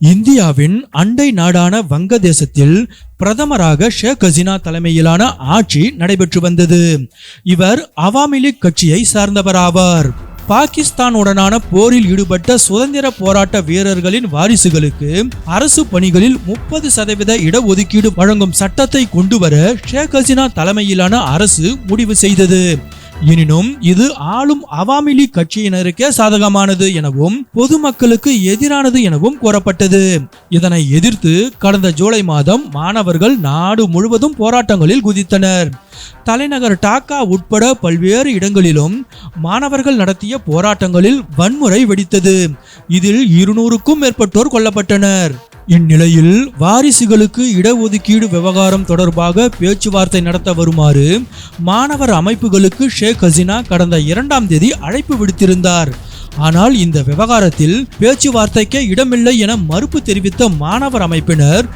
இந்தியாவின் அண்டை நாடான வங்கதேசத்தில் பிரதமராக ஷேக் ஹசீனா தலைமையிலான ஆட்சி நடைபெற்று வந்தது. இவர் அவாமி லீக் கட்சியை சார்ந்தவராவார். பாகிஸ்தானுடனான போரில் ஈடுபட்ட சுதந்திர போராட்ட வீரர்களின் வாரிசுகளுக்கு அரசு பணிகளில் முப்பது சதவீத இடஒதுக்கீடு வழங்கும் சட்டத்தை கொண்டுவர ஷேக் ஹசீனா தலைமையிலான அரசு முடிவு செய்தது. எனினும் இது ஆளும் அவாமி லீக் கட்சியினருக்கே சாதகமானது எனவும் பொதுமக்களுக்கு எதிரானது எனவும் கூறப்பட்டது. இதனை எதிர்த்து கடந்த ஜூலை மாதம் மாணவர்கள் நாடு முழுவதும் போராட்டங்களில் குதித்தனர். தலைநகர் டாக்கா உட்பட பல்வேறு இடங்களிலும் மாணவர்கள் நடத்திய போராட்டங்களில் வன்முறை வெடித்தது. இதில் இருநூறுக்கும் மேற்பட்டோர் கொல்லப்பட்டனர். இந்நிலையில் வாரிசுகளுக்கு இடஒதுக்கீடு விவகாரம் தொடர்பாக பேச்சுவார்த்தை நடத்த வருமாறு மாணவர் அமைப்புகளுக்கு ஷேக் ஹசீனா கடந்த இரண்டாம் தேதி அழைப்பு விடுத்திருந்தார். ஆனால் இந்த விவகாரத்தில் பேச்சுவார்த்தைக்கே இடமில்லை என மறுப்பு தெரிவித்த மாணவர் அமைப்பினர்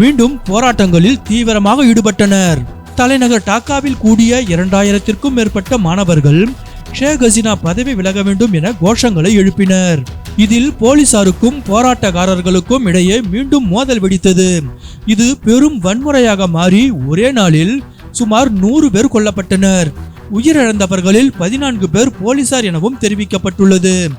மீண்டும் போராட்டங்களில் தீவிரமாக ஈடுபட்டனர். தலைநகர் டாக்காவில் கூடிய இரண்டாயிரத்திற்கும் மேற்பட்ட மாணவர்கள் ஷேக் ஹசீனா பதவி விலக வேண்டும் என கோஷங்களை எழுப்பினர். இதில் போலீசாருக்கும் போராட்டக்காரர்களுக்கும் இடையே மீண்டும் மோதல் வெடித்தது. இது பெரும் வன்முறையாக மாறி ஒரே நாளில் சுமார் நூறு பேர் கொல்லப்பட்டனர். உயிரிழந்தவர்களில் பதினான்கு பேர் போலீசார் எனவும் தெரிவிக்கப்பட்டுள்ளது.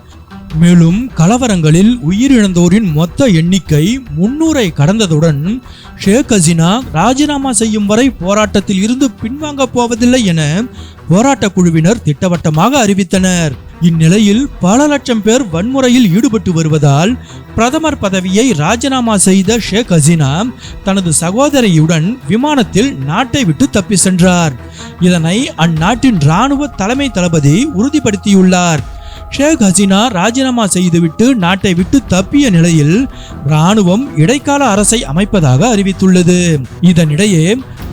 மேலும் கலவரங்களில் உயிரிழந்தோரின் மொத்த எண்ணிக்கை முன்னூரை கடந்ததுடன் ஷேக் ஹசீனா ராஜினாமா செய்யும் வரை போராட்டத்தில் இருந்து பின்வாங்கப் போவதில்லை என போராட்ட குழுவினர் திட்டவட்டமாக அறிவித்தனர். இந்நிலையில் பல லட்சம் பேர் வன்முறையில் ஈடுபட்டு வருவதால் பிரதமர் பதவியை ராஜினாமா செய்த ஷேக் ஹசீனா தனது சகோதரியுடன் விமானத்தில் நாட்டை விட்டு தப்பி சென்றார். இதனை அந்நாட்டின் ராணுவ தலைமை தளபதி உறுதிப்படுத்தியுள்ளார். ஷேக் ஹசீனா ராஜினாமா செய்துவிட்டு நாட்டை விட்டு தப்பிய நிலையில் ராணுவம் இடைக்கால அரசை அமைப்பதாக அறிவித்துள்ளது. இதனிடையே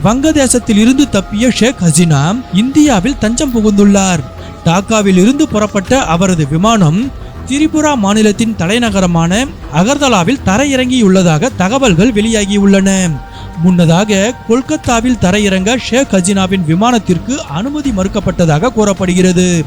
வங்கதேசத்தில் இருந்து தப்பிய ஷேக் ஹசீனா இந்தியாவில் தஞ்சம் புகுந்துள்ளார். டாக்காவில் இருந்து புறப்பட்ட அவரது விமானம் திரிபுரா மாநிலத்தின் தலைநகரமான அகர்தலாவில் தரையிறங்கியுள்ளதாக தகவல்கள் வெளியாகியுள்ளன. முன்னதாக கொல்கத்தாவில் தரையிறங்க ஷேக் ஹசீனாவின் விமானத்திற்கு அனுமதி மறுக்கப்பட்டதாக கூறப்படுகிறது.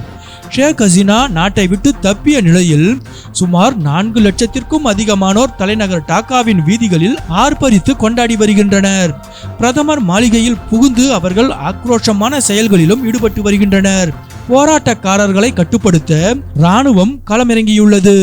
ஷேக் ஹசீனா நாட்டை விட்டு தப்பிய நிலையில் சுமார் நான்கு லட்சத்திற்கும் அதிகமானோர் தலைநகர் டாக்காவின் வீதிகளில் ஆர்ப்பரித்து கொண்டாடி வருகின்றனர். பிரதமர் மாளிகையில் புகுந்து அவர்கள் ஆக்ரோஷமான செயல்களிலும் ஈடுபட்டு வருகின்றனர். போராட்டக்காரர்களை கட்டுப்படுத்த ராணுவம் களமிறங்கியுள்ளது.